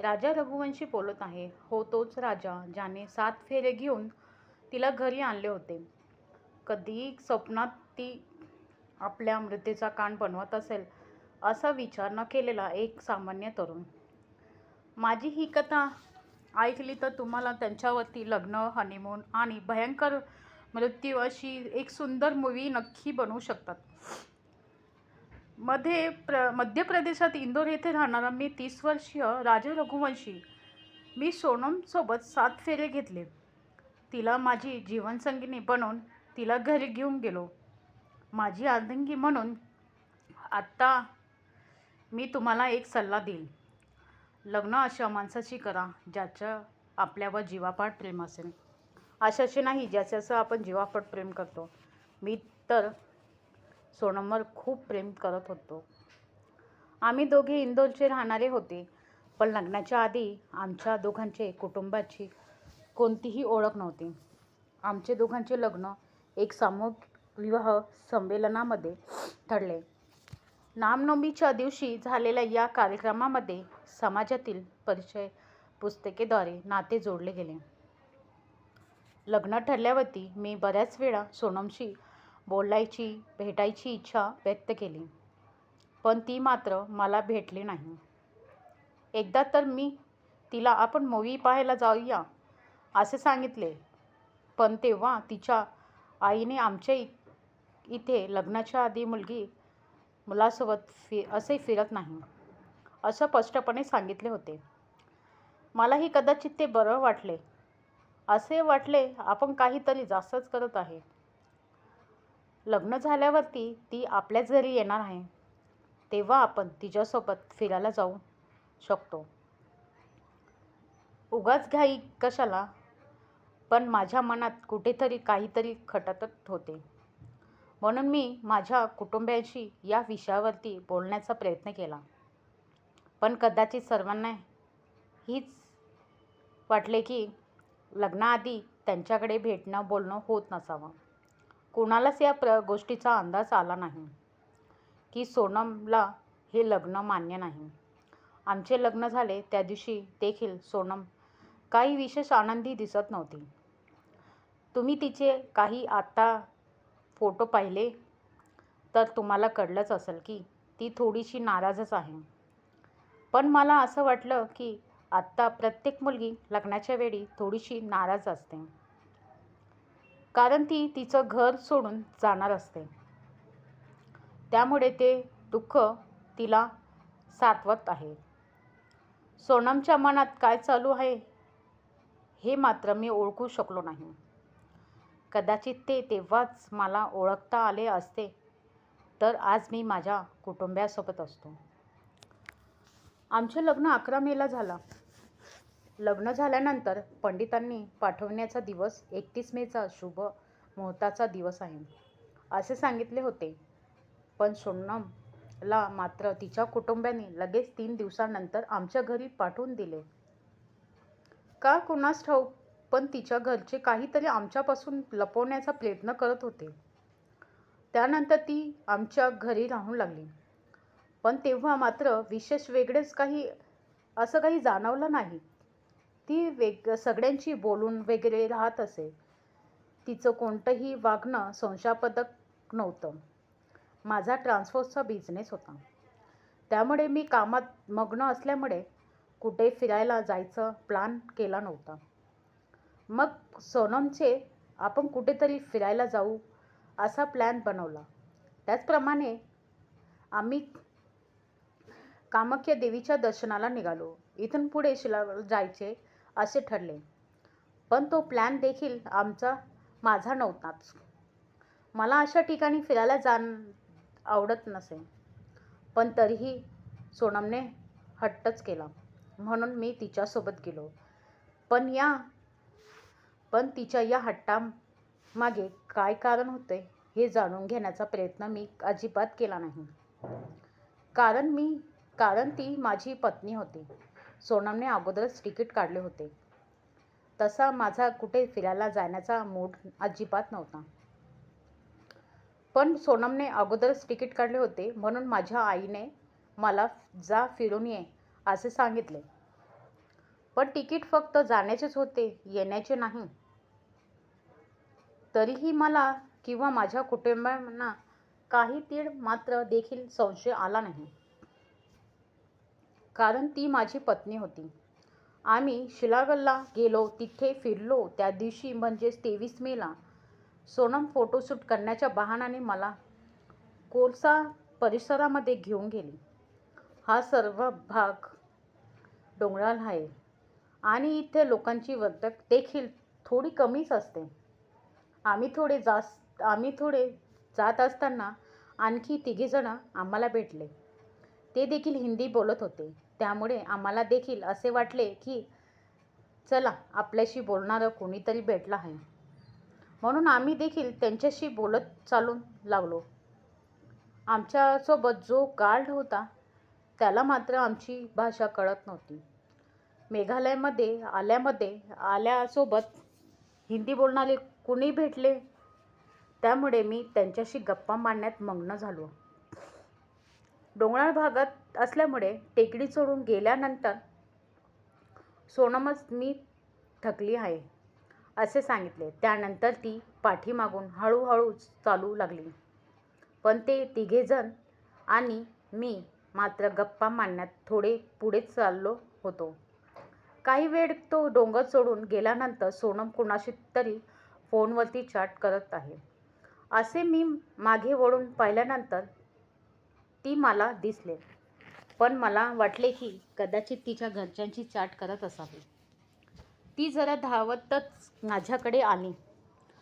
राजा रघुवंशी बोलत आहे. हो तोच राजा ज्याने सात फेरे घेऊन तिला घरी आणले होते. कधीही स्वप्नात ती आपल्या मृत्यूचा कान बनवत असेल असा विचार न केलेला एक सामान्य तरुण. माझी ही कथा ऐकली तर तुम्हाला त्यांच्यावरती लग्न, हनीमून आणि भयंकर मृत्यू अशी एक सुंदर मूव्ही नक्की बनवू शकतात. मध्ये प्र मध्य प्रदेशात इंदोर येथे राहणारा मी तीस वर्षीय राजा रघुवंशी. मी सोनमसोबत सात फेरे घेतले. तिला माझी जीवनसंगिनी बनवून तिला घरी घेऊन गेलो. माझी अर्धांगिनी म्हणून. आत्ता मी तुम्हाला एक सल्ला देईल लग्न अशा माणसाशी करा ज्याचं आपल्यावर जीवापाड प्रेम असेल. अशाशी नाही ज्याच्याचं आपण जीवापाड प्रेम करतो. मी तर सोनमवर खूप प्रेम करत होतो. आम्ही दोघे इंदोरचे राहणारे होते. पण लग्नाच्या आधी आमच्या दोघांचे कुटुंबाची कोणतीही ओळख नव्हती. आमचे दोघांचे लग्न एक सामूहिक विवाह संमेलनामध्ये ठरले. नामनवमीच्या दिवशी झालेल्या या कार्यक्रमामध्ये समाजातील परिचय पुस्तिकेद्वारे नाते जोडले गेले. लग्न ठरल्यावरती मी बऱ्याच वेळा सोनमशी बोलायची, भेटायची इच्छा व्यक्त केली. पण ती मात्र मला भेटली नाही. एकदा तर मी तिला आपण मूव्ही पाहायला जाऊया असे सांगितले. पण तेव्हा तिच्या आईने आमच्या इथे लग्नाच्या आधी मुलगी मुलासोबत फि असे फिरत नाही असं स्पष्टपणे सांगितले होते. मलाही कदाचित ते बरं वाटले. असे वाटले आपण काहीतरी जास्तच करत आहे. लग्न झाल्यावरती ती आपल्याच घरी येणार आहे. तेव्हा आपण तिच्यासोबत फिरायला जाऊ शकतो. उगाच घाई कशाला? पण माझ्या मनात कुठेतरी काहीतरी खटत होते. म्हणून मी माझ्या कुटुंबियांशी या विषयावरती बोलण्याचा प्रयत्न केला. पण कदाचित सर्वांना हीच वाटले की लग्नाआधी त्यांच्याकडे भेटणं बोलणं होत नसावं. कुणालाच या प्र गोष्टीचा अंदाज आला नाही की सोनमला हे लग्न मान्य नाही. आमचे लग्न झाले त्या दिवशी देखील सोनम काही विशेष आनंदी दिसत नव्हती. तुम्ही तिचे काही आत्ता फोटो पाहिले तर तुम्हाला कळलंच असेल की ती थोडीशी नाराजच आहे. पण मला असं वाटलं की आत्ता प्रत्येक मुलगी लग्नाच्या वेळी थोडीशी नाराज असते. कारण ती तिचं घर सोडून जाणार असते. त्यामुळे ते दुःख तिला सातवत आहे. सोनमच्या मनात काय चालू आहे हे मात्र मी ओळखू शकलो नाही. कदाचित ते तेव्हाच मला ओळखता आले असते तर आज मी माझ्या कुटुंबासोबत असतो. आमचे लग्न अकरा मेला झाला झालं. लग्न झाल्यानंतर पंडितांनी पाठवण्याचा दिवस एकतीस मेचा शुभ मुहूर्ताचा दिवस आहे असे सांगितले होते. पण सोनमला मात्र तिच्या कुटुंबाने लगेच तीन दिवसानंतर आमच्या घरी पाठवून दिले. का कुणास ठाऊक पण तिच्या घरचे काहीतरी आमच्यापासून लपवण्याचा प्रयत्न करत होते. त्यानंतर ती आमच्या घरी राहू लागली. पण तेव्हा मात्र विशेष वेगळेच काही असं काही जाणवलं नाही. ती वेग सगळ्यांशी बोलून वगैरे राहत असे. तिचं कोणतंही वागणं संशयापदक नव्हतं. माझा ट्रान्सपोर्टचा बिझनेस होता. त्यामुळे मी कामात मग्न असल्यामुळे कुठे फिरायला जायचं प्लॅन केला नव्हता. मग सोनमचे आपण कुठेतरी फिरायला जाऊ असा प्लॅन बनवला. त्याचप्रमाणे आम्ही कामाख्या देवीच्या दर्शनाला निघालो. इथून पुढे शिला जायचे असे ठरले. पण तो प्लॅन देखील आमचा माझा नव्हताच. मला अशा ठिकाणी फिरायला आवडत नसे. पण तरीही सोनमने हट्टच केला म्हणून मी तिच्यासोबत गेलो. पण या पण तिच्या या हट्टामागे काय कारण होते हे जाणून घेण्याचा प्रयत्न मी अजिबात केला नाही. कारण मी कारण ती माझी पत्नी होती. सोनमने अगोदरच तिकीट काढले होते. तसा माझा कुठे फिरायला जाण्याचा मूड अजिबात नव्हता. पण सोनमने अगोदरच तिकीट काढले होते म्हणून माझ्या आईने मला जा फिरून ये असे सांगितले. पण तिकीट फक्त जाण्याचेच होते येण्याचे नाही तरीही मला किंवा माझ्या कुटुंबियांना काही तीळ मात्र देखील संशय आला नाही कारण ती माझी पत्नी होती. आम्ही शिलागलला गेलो तिथे फिरलो. त्या दिवशी म्हणजेच तेवीस मेला सोनम फोटोशूट करण्याच्या बहाणाने मला कोळसा परिसरामध्ये घेऊन गेली. हा सर्व भाग डोंगराळ आहे आणि इथे लोकांची वर्तक देखील थोडी कमीच असते. आम्ही थोडे जास्त आम्ही थोडे जात असताना आणखी तिघेजणं आम्हाला भेटले. ते देखील हिंदी बोलत होते. त्यामुळे आम्हाला देखील असे वाटले की चला आपल्याशी बोलणारं कोणीतरी भेटलं आहे. म्हणून आम्ही देखील त्यांच्याशी बोलत चालून लागलो. आमच्यासोबत जो गार्ड होता त्याला मात्र आमची भाषा कळत नव्हती. मेघालयमध्ये आल्यामध्ये आल्यासोबत हिंदी बोलणारे कुणी भेटले? त्यामुळे मी त्यांच्याशी गप्पा मारण्यात मग्न झालो. डोंगराळ भागात असल्यामुळे टेकडी चढून गेल्यानंतर सोनमच मी थकली आहे असे सांगितले. त्यानंतर ती पाठीमागून हळूहळू चालू लागली. पण ते तिघेजण आणि मी मात्र गप्पा मारण्यात थोडे पुढे चाललो होतो. काही वेळ तो डोंगर सोडून गेल्यानंतर सोनम कुणाशी तरी फोनवरती चॅट करत आहे. असे मी मागे वळून पाहिल्यानंतर ती मला दिसले. पण मला वाटले की कदाचित तिच्या घरच्यांची चाट करत असावी. ती जरा धावतच माझ्याकडे आली.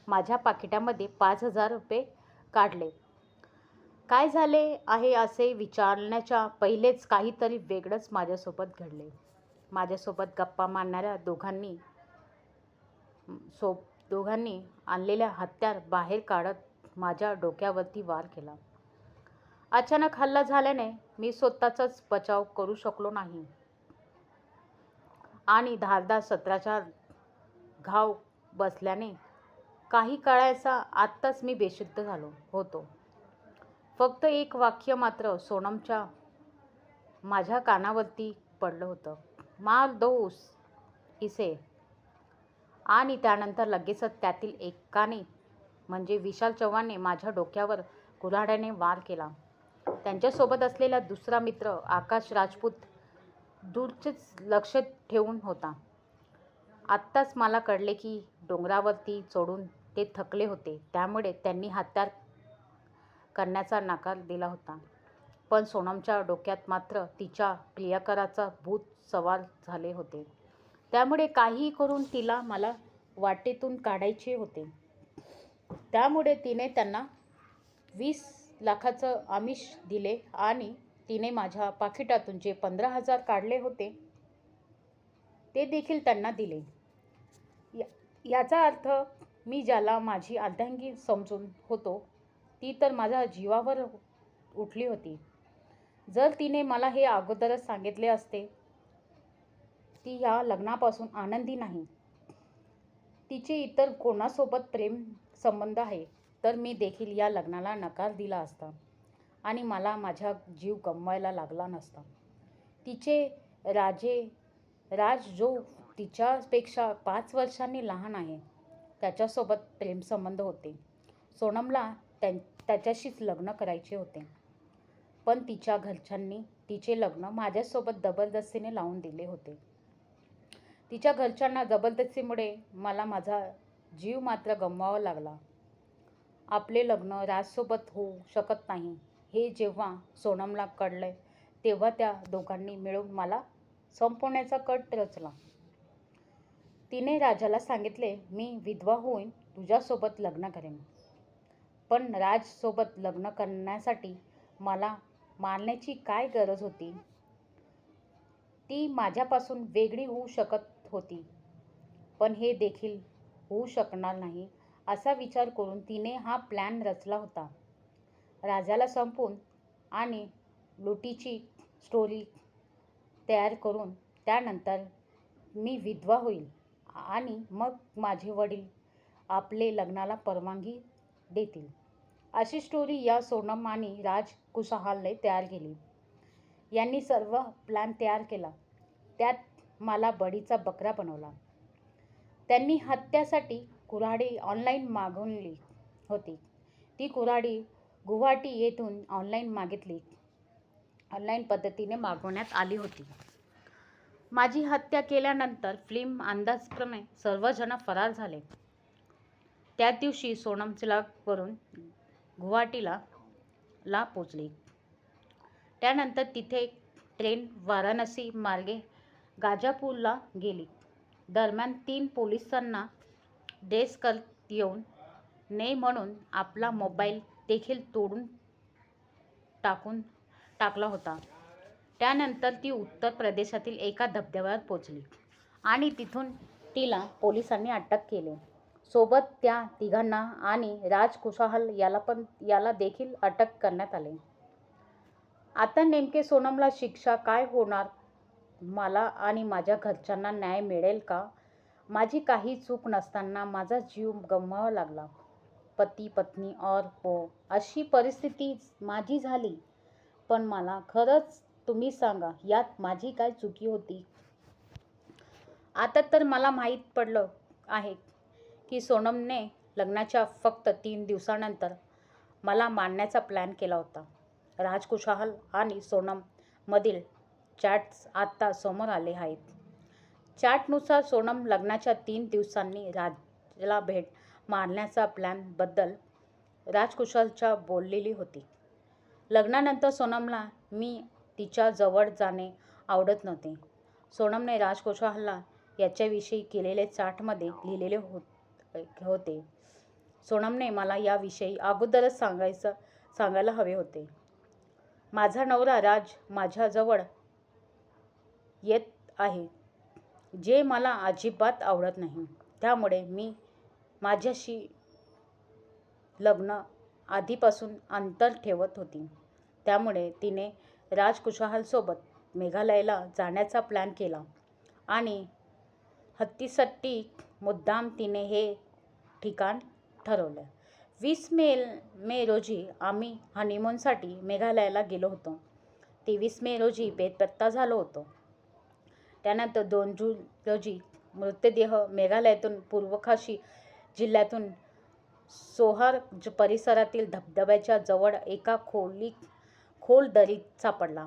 माझ्या पाकिटामध्ये पाच हजार रुपये काढले. काय झाले आहे असे विचारण्याच्या पहिलेच काहीतरी वेगळंच माझ्यासोबत घडले. माझ्यासोबत गप्पा मारणाऱ्या दोघांनी सो दोघांनी आणलेल्या हत्यार बाहेर काढत माझ्या डोक्यावरती वार केला. अचानक हल्ला झाल्याने मी स्वतःचाच बचाव करू शकलो नाही. आणि धारदार सत्राचा घाव बसल्याने काही काळाचा आत्ताच मी बेशुद्ध झालो होतो. फक्त एक वाक्य मात्र सोनमच्या माझ्या कानावरती पडलं होतं. मार दोस इसे. आणि त्यानंतर लगेचच त्यातील एकाने म्हणजे विशाल चव्हाणने माझ्या डोक्यावर कुऱ्हाड्याने वार केला. त्यांच्यासोबत असलेला दुसरा मित्र आकाश राजपूत दूरचेच लक्ष ठेवून होता. आत्ताच मला कळले की डोंगरावरती चढून ते थकले होते. त्यामुळे त्यांनी हत्यार करण्याचा नकार दिला होता. पण सोनमच्या डोक्यात मात्र तिच्या प्रियकराचा भूत सवार झाले होते. त्यामुळे काहीही करून तिला मला वाटेतून काढायचे होते. त्यामुळे तिने त्यांना वीस लाखाचं आमिष दिले आणि तिने माझ्या पाकिटातून जे पंधरा हजार काढले होते ते देखील त्यांना दिले. या याचा अर्थ मी ज्याला माझी अर्धांगी समजून होतो ती तर माझ्या जीवावर उठली होती. जर तिने मला हे अगोदरच सांगितले असते ती ह्या लग्नापासून आनंदी नाही. तिचे इतर कोणासोबत प्रेम संबंध आहे? तर मी देखील या लग्नाला नकार दिला असता आणि मला माझा जीव गमवायला लागला नसता. तिचे राजे राज जो तिच्यापेक्षा पाच वर्षांनी लहान आहे त्याच्यासोबत प्रेमसंबंध होते. सोनमला त्यां त्याच्याशीच लग्न करायचे होते. पण तिच्या घरच्यांनी तिचे लग्न माझ्यासोबत जबरदस्तीने लावून दिले होते. तिच्या घरच्यांना जबरदस्तीमुळे मला माझा जीव मात्र गमवावा लागला. आपले लग्न राजसोबत होऊ शकत नाही हे जेव्हा सोनमला कळले तेव्हा त्या दोघांनी मिळून मला संपवण्याचा कट रचला. तिने राजाला सांगितले मी विधवा होईन तुझ्यासोबत लग्न करेन. पण राजसोबत लग्न करण्यासाठी मला मानण्याची काय गरज होती? ती माझ्यापासून वेगळी होऊ शकत होती पण हे देखील होऊ शकणार नाही. असा विचार करून तिने हा प्लॅन रचला होता. राजाला संपवून आणि लुटीची स्टोरी तयार करून त्यानंतर मी विधवा होईल आणि मग माझे वडील आपले लग्नाला परवानगी देतील. अशी स्टोरी या सोनम आणि राज कुशहालने तयार केली. यांनी सर्व प्लॅन तयार केला. त्यात मला बळीचा बकरा बनवला. त्यांनी हत्यासाठी कुऱ्हाडी ऑनलाईन मागवली होती. ती कुऱ्हाडी गुवाहाटी येथून ऑनलाईन मागितली. ऑनलाईन पद्धतीने मागवण्यात आली होती. माझी हत्या केल्यानंतर फिल्म अंदाजप्रमाणे सर्वजण फरार झाले. त्या दिवशी सोनम चिलावरून गुवाहाटीला ला पोचली. त्यानंतर तिथे ट्रेन वाराणसी मार्गे गाजापूरला गेली. दरम्यान तीन पोलिसांना डेस्कत येऊन ने म्हणून आपला मोबाईल देखील तोडून टाकून टाकला होता. त्यानंतर ती उत्तर प्रदेशातील एका धबधब्यावर पोचली आणि तिथून तिला पोलिसांनी अटक केली. सोबत त्या तिघांना आणि राज कुशाहल याला पण याला देखील अटक करण्यात आली. आता नेमके सोनमला शिक्षा काय होणार? मला आणि माझ्या घरच्यांना न्याय मिळेल का? माझी काही चूक नसताना माझा जीव गमवावा लागला. पती पत्नी और हो अशी परिस्थिती माझी झाली. पण मला खरंच तुम्ही सांगा यात माझी काय चुकी होती? आता तर मला माहीत पडलं आहे की सोनमने लग्नाच्या फक्त तीन दिवसानंतर मला मारण्याचा प्लॅन केला होता. राजकुशाल आणि सोनममधील चॅट्स आत्ता समोर आले आहेत. चॅटनुसार सोनम लग्नाच्या तीन दिवसांनी राजला भेट मारण्याचा प्लॅनबद्दल राजकुशलच्या बोललेली होती. लग्नानंतर सोनमला मी तिच्या जवळ जाणे आवडत नव्हते. सोनमने राजकुशलला याच्याविषयी केलेले चाटमध्ये लिहिलेले होत होते. सोनमने मला याविषयी अगोदरच सांगायचं सांगायला हवे होते. माझा नवरा राज माझ्याजवळ येत आहे. जे मला अजिबात आवडत नाही. त्यामुळे मी माझ्याशी लग्न आधीपासून अंतर ठेवत होती. त्यामुळे तिने राज कुशालसोबत जाण्याचा प्लॅन केला आणि हत्तीसट्टी मुद्दाम तिने हे ठिकाण ठरवलं. वीस मे मे रोजी आम्ही हनीमूनसाठी मेघालयाला गेलो होतो. तेवीस मे रोजी बेतपत्ता झालो होतो. त्यानंतर दोन जून रोजी मृतदेह मेघालयातून पूर्वखाशी जिल्ह्यातून सोहार परिसरातील धबधब्याच्या जवळ एका खोली खोल दरीत सापडला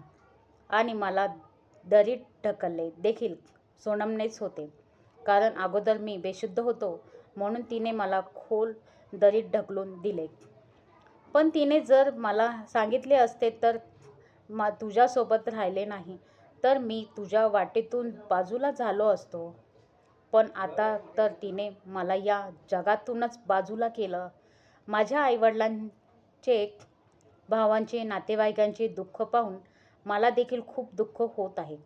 आणि मला दरीत ढकलले. देखील सोनमनेच होते. कारण अगोदर मी बेशुद्ध होतो म्हणून तिने मला खोल दरीत ढकलून दिले. पण तिने जर मला सांगितले असते तर मा तुझ्यासोबत राहिले नाही. तर मी तुझ्या वाटेतून बाजूला झालो असतो. पण आता तर तिने मला या जगातूनच बाजूला केलं. माझ्या आईवडिलांचे भावांचे नातेवाईकांचे दुःख पाहून मला देखील खूप दुःख होत आहे.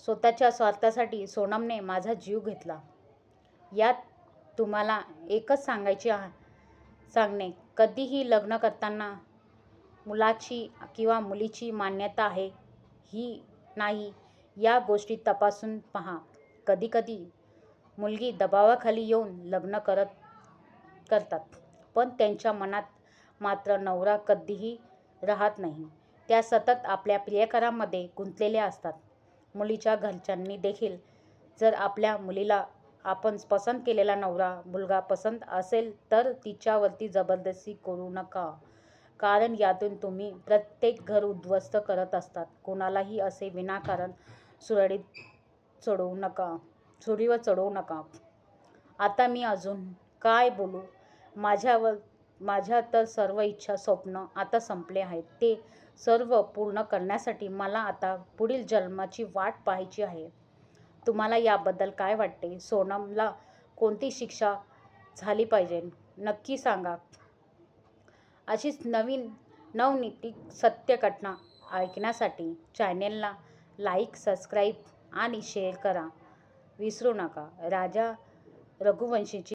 स्वतःच्या स्वार्थासाठी सोनमने माझा जीव घेतला. यात तुम्हाला एकच सांगायचे सांगणे कधीही लग्न करताना मुलाची किंवा मुलीची मान्यता आहे ही नाही. या गोष्टी तपासून पहा. कधीकधी मुलगी दबावाखाली येऊन लग्न करत करतात. पण त्यांच्या मनात मात्र नवरा कधीही राहत नाही. त्या सतत आपल्या प्रियकरामध्ये गुंतलेल्या असतात. मुलीच्या घरच्यांनी देखील जर आपल्या मुलीला आपण पसंत केलेला नवरा मुलगा पसंत असेल तर तिच्यावरती जबरदस्ती करू नका. कारण यातून तुम्ही प्रत्येक घर उद्ध्वस्त करत असतात. कोणालाही असे विनाकारण सुरळीत चढवू नका. सुरीवर चढवू नका. आता मी अजून काय बोलू? माझ्यावर माझ्या तर सर्व इच्छा स्वप्न आता संपले आहेत. ते सर्व पूर्ण करण्यासाठी मला आता पुढील जन्माची वाट पाहायची आहे. तुम्हाला याबद्दल काय वाटते? सोनमला कोणती शिक्षा झाली पाहिजे? नक्की सांगा. अशीच नवीन नवनीतिक सत्य घटना ऐकण्यासाठी चॅनेलला लाईक सबस्क्राईब आणि शेअर करा. विसरू नका. राजा रघुवंशीची